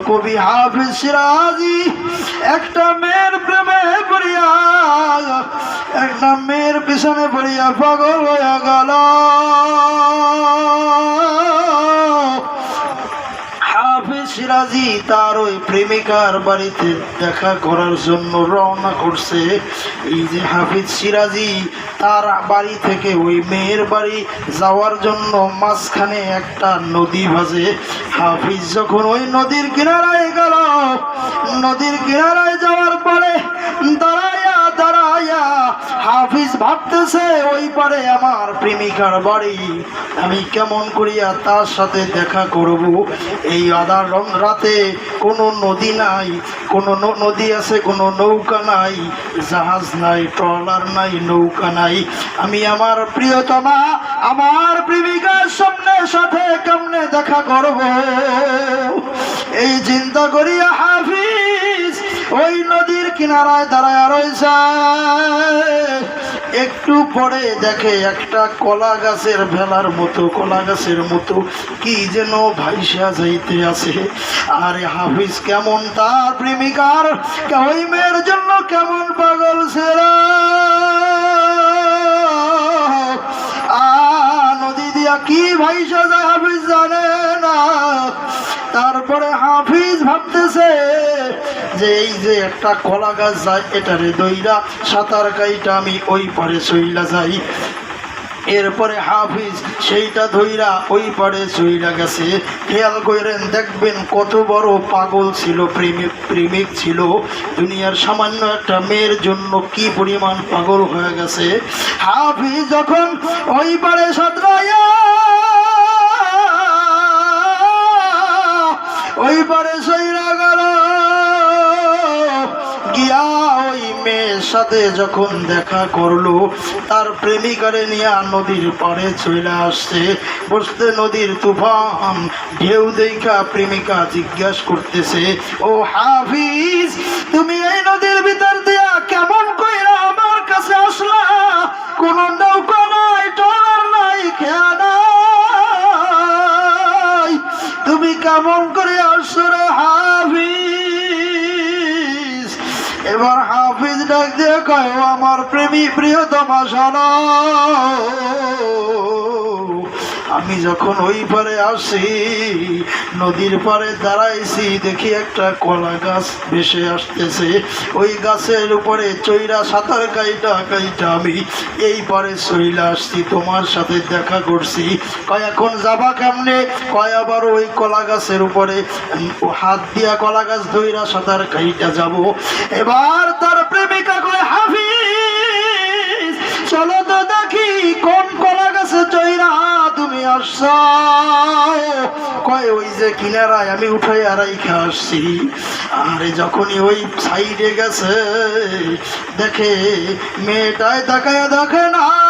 কবি হাফিজ সিরাজি একটা মেয়ের প্রেমে পড়িয়া একটা মেয়ের পিছনে পড়িয়া পাগল হইয়া গেল। সিরাজি তার ওই প্রেমিকার বাড়িতে দেখা করার জন্য রওনা করছে। এই যে হাফিজ সিরাজি তার বাড়ি থেকে ওই মেয়ের বাড়ি যাওয়ার জন্য মাঝখানে একটা নদী ভাজে হাফিজ যখন ওই নদীর কিনারায় গেল, নদীর কিনারায় যাওয়ার হাফিজ ভাবতেছে, ওই পারে আমার প্রেমিকার বাড়ি। আমি কেমন করিয়া তার সাথে দেখা করব? এই আদার রং রাতে কোনো নদী নাই, কোনো নদী আছে, কোনো নৌকা নাই, জাহাজ নাই, ট্রলার নাই, নৌকা নাই। আমি আমার প্রিয়তমা, আমার প্রেমিকার সামনের সাথে কেমনে দেখা করব? এই চিন্তা করিয়া হাফিজ ওই নদীর কিনারায় দাঁড়ায় রয়েছে একটু পরে দেখে একটা কলা গাছের ভেলার মতো, কলা গাছের মতো। কি যেন ভাইসা যাইতে আছে। আরে হাফিজ কেমন তার প্রেমিকার? ওই মেয়ের জন্য কেমন কি ভাই সাজা হাফিজ জানে না? তারপরে হাফিজ ভাবতেছে যে এই যে একটা কলা গাছ যায়, এটারে দইরা সাঁতার কাইটা আমি ওই পারে চইলা যাই। এরপরে হাফিজ সেইটা ধইরা ওই পারে চইলা গেছে। খেয়াল করেন দেখবেন কত বড় পাগল ছিল, প্রেমিক প্রেমিক ছিল। দুনিয়ার সামান্য একটা মেয়ের জন্য কি পরিমাণ পাগল হয়ে গেছে। হাফিজ যখন ওই পারে সাঁতরাইয়া, ওই পারে সইরা সাথে যখন দেখা করল, তার প্রেমিকারে নিয়ে নদীর পাড়ে চলে আসছে। বসতে নদীর তুফান, ঢেউ দেখা প্রেমিকা জিজ্ঞাসা করতেছে, ও হাফিজ, তুমি এই নদীর ভিতর দিয়া কেমন কইরা আমার কাছে আসলা? কোন নৌকা নাই টলার নাই, খেয়া তুমি কেমন করে আসছো রে হাফিজ? এবার হাফিজ ডাক দিয়ে কয় "ও আমার প্রেমী প্রিয়তমা শোনো আমি যখন ওই পারে আসি, নদীর পারে দাঁড়াইছি, দেখি একটা কলা গাছ ভেসে আসতেছে। ওই গাছের উপরে চৈরা সাঁতার কাইটা কাইটা আমি এই পারে চইলা আসছি, তোমার সাথে দেখা করছি। কয়, এখন যাবা কেমনে? কয়, আবার ওই কলা গাছের উপরে হাত দিয়া কলা গাছ ধইরা সাঁতার কাইটা যাব। এবার তার প্রেমিকা কয় কয়, ওই যে কিনারায় আমি উঠাই আড়াই আসছি। আরে, যখনই ওই সাইডে গেছে, দেখে মেয়েটায় তাকায় দেখে না।